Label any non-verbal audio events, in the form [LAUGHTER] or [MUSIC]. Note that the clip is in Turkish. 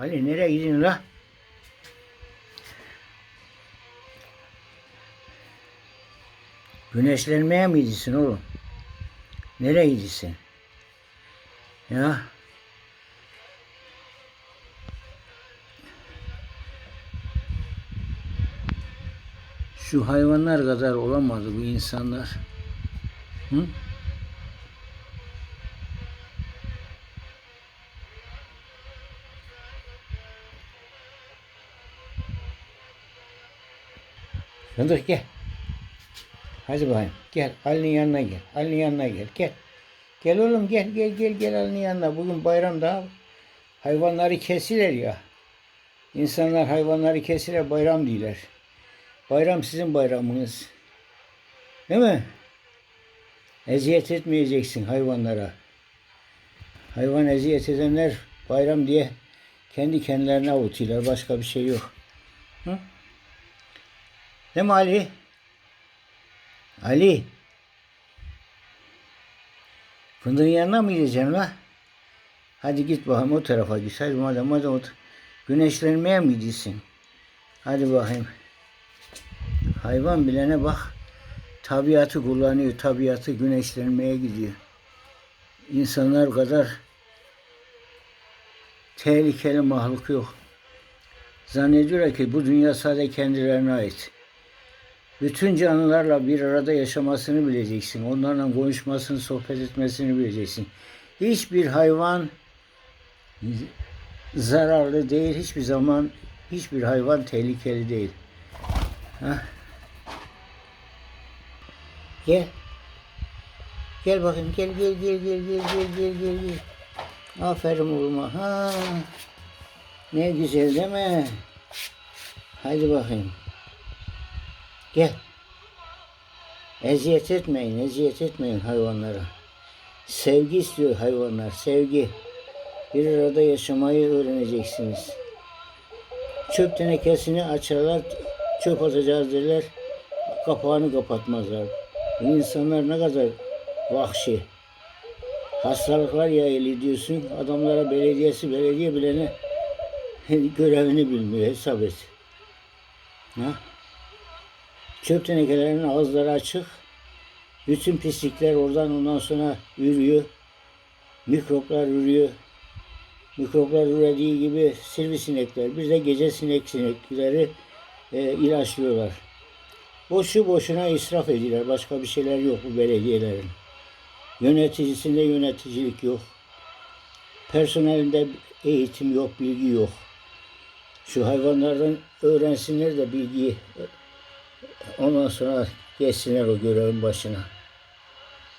Ali nereye gidiyorsun la? Güneşlenmeye mi gidiyorsun oğlum? Nereye gidiyorsun? Ya? Şu hayvanlar kadar olamadı bu insanlar. Hı? Fındık gel. Hadi bakayım. Gel. Ali'nin yanına gel. Ali'nin yanına gel. Gel. Gel oğlum gel gel gel gel Ali'nin yanına. Bugün bayram daha. Hayvanları kesiler ya. İnsanlar hayvanları kesiler bayram diyorlar. Bayram sizin bayramınız. Değil mi? Eziyet etmeyeceksin hayvanlara. Hayvan eziyet edenler bayram diye kendi kendilerine avutuyorlar. Başka bir şey yok. Hı? Mi Ali? Ali. Fındığın yanına mı gideceksin la? Hadi git bakalım o tarafa git. Hadi madem hadi o Güneşlenmeye mi gidiyorsun? Hadi bakayım. Hayvan bilene bak. Tabiatı kullanıyor. Tabiatı güneşlenmeye gidiyor. İnsanlar kadar tehlikeli mahluk yok. Zannediyorlar ki bu dünya sadece kendilerine ait. Bütün canlılarla bir arada yaşamasını bileceksin. Onlarla konuşmasını, sohbet etmesini bileceksin. Hiçbir hayvan zararlı değil. Hiçbir zaman hiçbir hayvan tehlikeli değil. Heh. Gel. Gel bakayım. Gel gel gel gel gel gel gel gel. gel. Aferin oğluma. Ha. Ne güzel değil mi? Haydi bakayım. Gel. Eziyet etmeyin, eziyet etmeyin hayvanlara. Sevgi istiyor hayvanlar, sevgi. Bir arada yaşamayı öğreneceksiniz. Çöp tenekesini açarlar, çöp atacağız derler, kapağını kapatmazlar. İnsanlar ne kadar vahşi. Hastalıklar yayılıyor diyorsun, adamlara belediyesi, belediye bilene [LAUGHS] görevini bilmiyor, hesap et. Ha? Çöp tenekelerinin ağızları açık. Bütün pislikler oradan ondan sonra yürüyor. Mikroplar yürüyor. Mikroplar ürediği gibi sivrisinekler, bir de gece sinek sinekleri e, ilaçlıyorlar. Boşu boşuna israf ediyorlar. Başka bir şeyler yok bu belediyelerin. Yöneticisinde yöneticilik yok. Personelinde eğitim yok, bilgi yok. Şu hayvanlardan öğrensinler de bilgiyi Ondan sonra geçsinler o görevin başına.